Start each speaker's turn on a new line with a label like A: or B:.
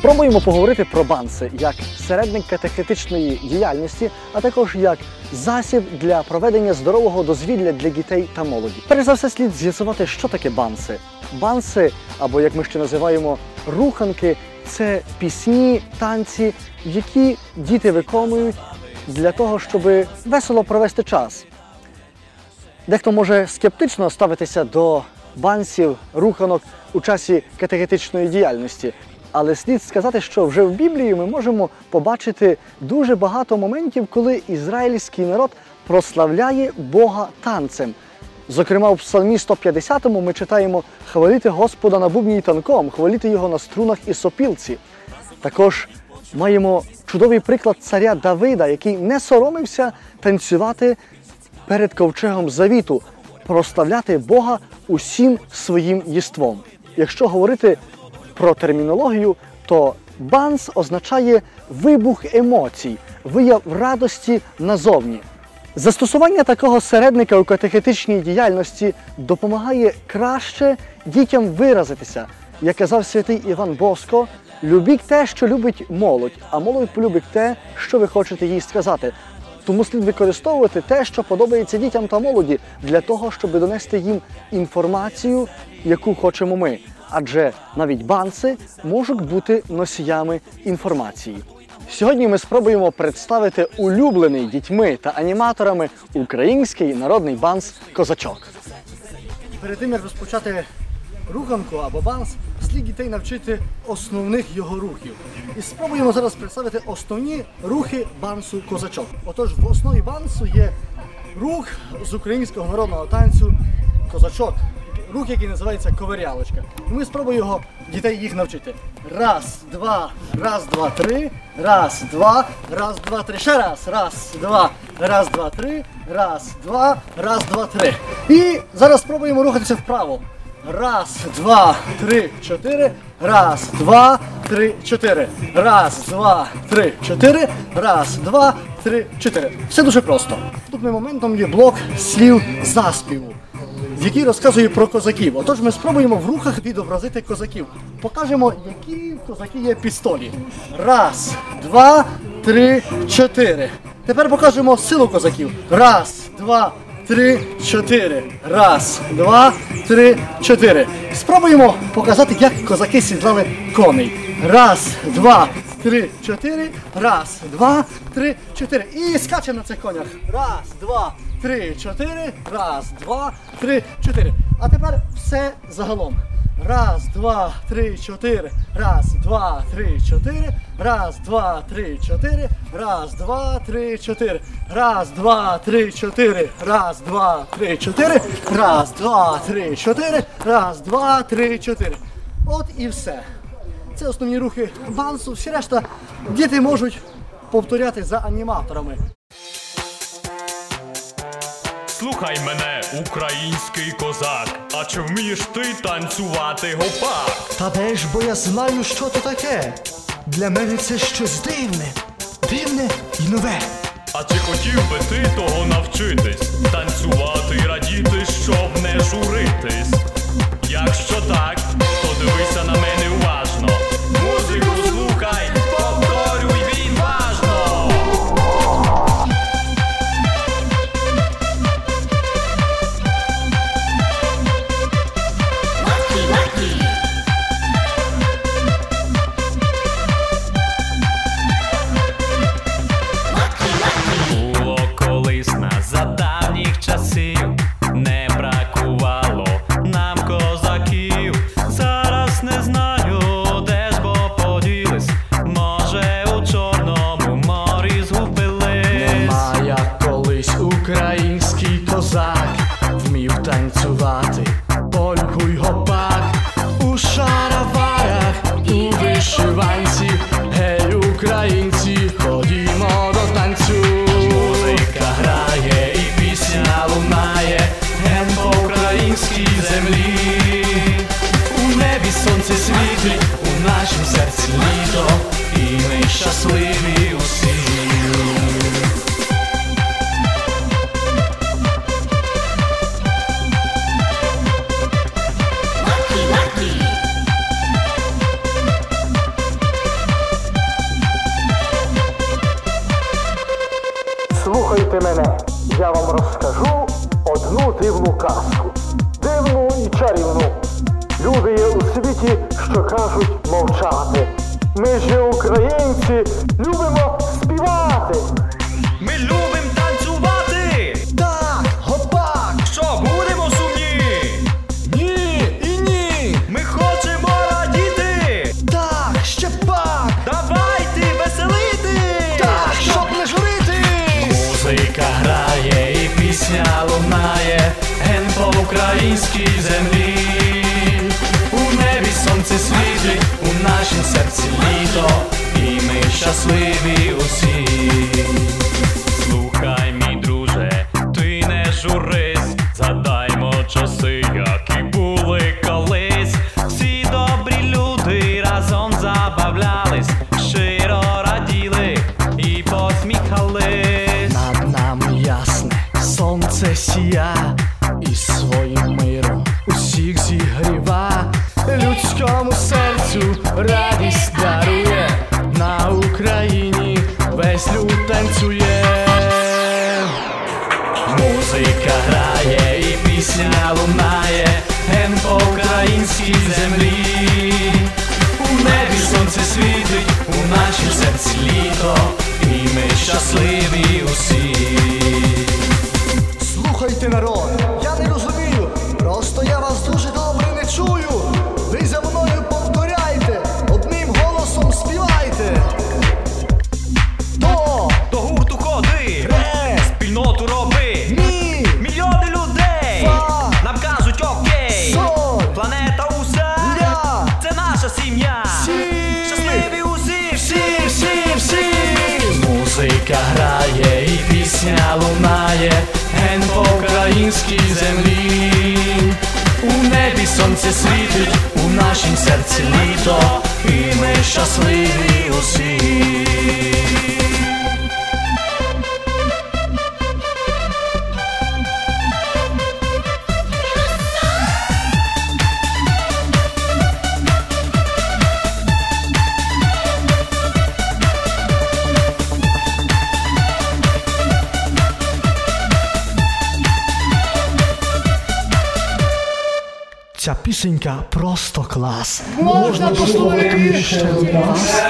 A: Спробуємо поговорити про банси як середник катехетичної діяльності, а також як засіб для проведення здорового дозвілля для дітей та молоді. Перш за все, слід з'ясувати, що таке банси. Банси, або як ми ще називаємо руханки, це пісні, танці, які діти виконують для того, щоб весело провести час. Дехто може скептично ставитися до бансів, руханок у часі катехетичної діяльності. Але слід сказати, що вже в Біблії ми можемо побачити дуже багато моментів, коли ізраїльський народ прославляє Бога танцем. Зокрема, у Псалмі 150 ми читаємо хвалити Господа на бубні й танком, хвалити його на струнах і сопілці. Також маємо чудовий приклад царя Давида, який не соромився танцювати перед ковчегом завіту, прославляти Бога усім своїм єством. Якщо говорити про термінологію, то банс означає вибух емоцій, вияв радості назовні. Застосування такого середника у катехетичній діяльності допомагає краще дітям виразитися. Як казав святий Іван Боско, любіть те, що любить молодь, а молодь полюбить те, що ви хочете їй сказати. Тому слід використовувати те, що подобається дітям та молоді, для того, щоб донести їм інформацію, яку хочемо ми. Адже навіть банси можуть бути носіями інформації. Сьогодні ми спробуємо представити улюблений дітьми та аніматорами український народний банс Козачок. Перед тим як розпочати руханку або банс, слід дітей навчити основних його рухів. І спробуємо зараз представити основні рухи бансу козачок. Отож, в основі бансу є рух з українського народного танцю козачок. Рух, який називається ковирялочка. І ми спробуємо його дітей їх навчити. Раз, два, раз, два, три, раз, два, раз, два, три. Ще раз. Раз, два, раз, два, три, раз, два, раз, два, три. І зараз спробуємо рухатися вправо. Раз, два, три, чотири. Раз, два, три, чотири. Раз, два, три, чотири. Раз, два, три, чотири. Все дуже просто. Наступним моментом є блок слів заспіву, який розказує про козаків. Отож, ми спробуємо в рухах відобразити козаків. Покажемо, які козаки є пістолі. Раз, два, три, чотири. Тепер покажемо силу козаків. Раз, два, три, чотири. Раз, два, три, чотири. Спробуємо показати, як козаки сідлали коней. Раз, два, три, чотири. Раз, два, три, чотири. І скачемо на цих конях. Раз, два, три, чотири. Раз, два, три, чотири. А тепер все загалом. Раз, два, три, чотири. Раз, два, три, чотири. Раз, два, три, чотири. Раз, два, три, чотири. Раз, два, три, чотири. Раз, два, три, чотири. Раз, два, три, чотири. Раз, два, три, чотири. От і все. Це основні рухи бансу. Всі решта діти можуть повторяти за аніматорами.
B: Слухай мене, український козак, а чи вмієш ти танцювати гопак?
C: Та де ж, бо я знаю, що то таке. Для мене це щось дивне, дивне і нове.
B: А чи хотів би ти того навчитись? Танцювати і радіти, щоб не журитись? Якщо так, то дивися на
D: Ucrânia. Мене, я вам розкажу одну дивну казку. Дивну і чарівну. Люди є у світі, що кажуть мовчати. Ми ж, українці, любимо співати.
B: Ми любим пісня лунає ген по українській землі. У небі сонце світлі, у нашім серці літо, і ми щасливі усі.
C: Сія і своїм миром усіх зігріва, людському серцю радість дарує, на Україні весь люд танцює.
B: Музика грає і пісня лунає, ген по українській землі. У небі сонце світить, у нашім серці літо, і ми щасливі усі. poznaje en pokrajinski zemlji. V nebi sonce sviti, v našem srcu lito in me šasljivi vsi.
C: Ця пісенька просто клас. Можна послухати ще раз?